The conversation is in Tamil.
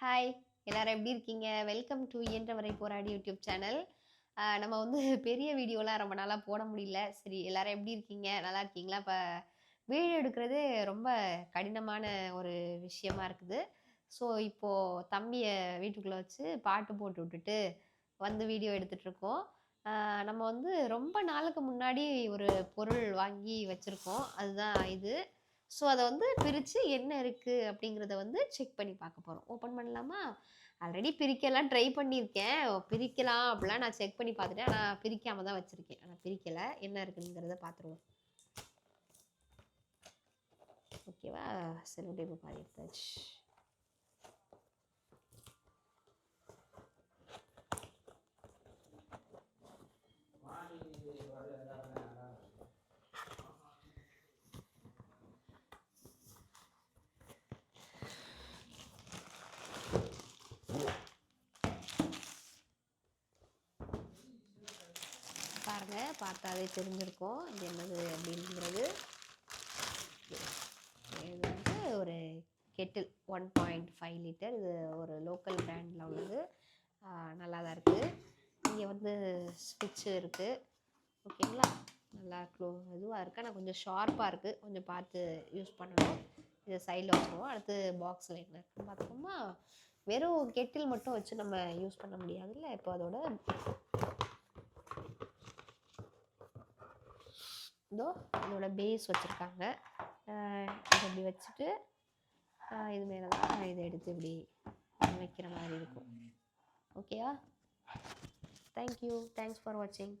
ஹாய் எல்லாரும் எப்படி இருக்கீங்க? வெல்கம் டு இயன்ற வரை போராடி யூடியூப் சேனல். நம்ம வந்து பெரிய வீடியோலாம் ரொம்ப நாளாக போட முடியல. சரி எல்லாரும் எப்படி இருக்கீங்க? நல்லா இருக்கீங்களா? இப்போ வீடியோ எடுக்கிறது ரொம்ப கடினமான ஒரு விஷயமா இருக்குது. ஸோ இப்போது தம்பியை வீட்டுக்குள்ளே வச்சு பாட்டு போட்டு விட்டுட்டு வந்து வீடியோ எடுத்துகிட்ருக்கோம் நம்ம வந்து ரொம்ப நாளுக்கு முன்னாடி ஒரு பொருள் வாங்கி வச்சுருக்கோம். அதுதான் இது. ஸோ அதை வந்து பிரித்து என்ன இருக்குது அப்படிங்கிறத வந்து செக் பண்ணி பார்க்க போகிறோம் ஓப்பன் பண்ணலாமா? ஆல்ரெடி பிரிக்கலாம் ட்ரை பண்ணியிருக்கேன். பிரிக்கலாம் அப்படிலாம் நான் செக் பண்ணி பார்த்துட்டேன். ஆனால் பிரிக்காமல் தான் வச்சுருக்கேன். ஆனால் பிரிக்கலை. என்ன இருக்குங்கிறத பார்த்துருவோம். ஓகேவா? செல்லுடைய பாதி எடுத்தாச்சு பாருங்கள் பார்த்தாவே தெரிஞ்சிருக்கும். இது என்னது அப்படிங்கிறது இது வந்து ஒரு kettle one point five litre இது ஒரு லோக்கல் பிராண்டில் உள்ளது. நல்லா தான் இருக்குது இங்கே வந்து ஸ்விட்சு இருக்குது ஓகேங்களா? நல்லா க்ளோ இதுவாக இருக்குது ஆனால் கொஞ்சம் ஷார்ப்பாக இருக்குது கொஞ்சம் பார்த்து யூஸ் பண்ணணும். இதை சைடில் வச்சுருவோம் அடுத்து பாக்ஸில் என்ன இருக்குன்னு பார்த்தோம்னா வெறும் கெட்டில் மட்டும் வச்சு நம்ம யூஸ் பண்ண முடியாதுல்ல? இப்போ அதோட இதோ இதோட பேஸ் வச்சுருக்காங்க. இதை இப்படி வச்சுட்டு இது மேலே தான் இதை எடுத்து இப்படி வைக்கிற மாதிரி இருக்கும். ஓகேயா தேங்க்யூ தேங்க்ஸ் ஃபார் வாட்சிங்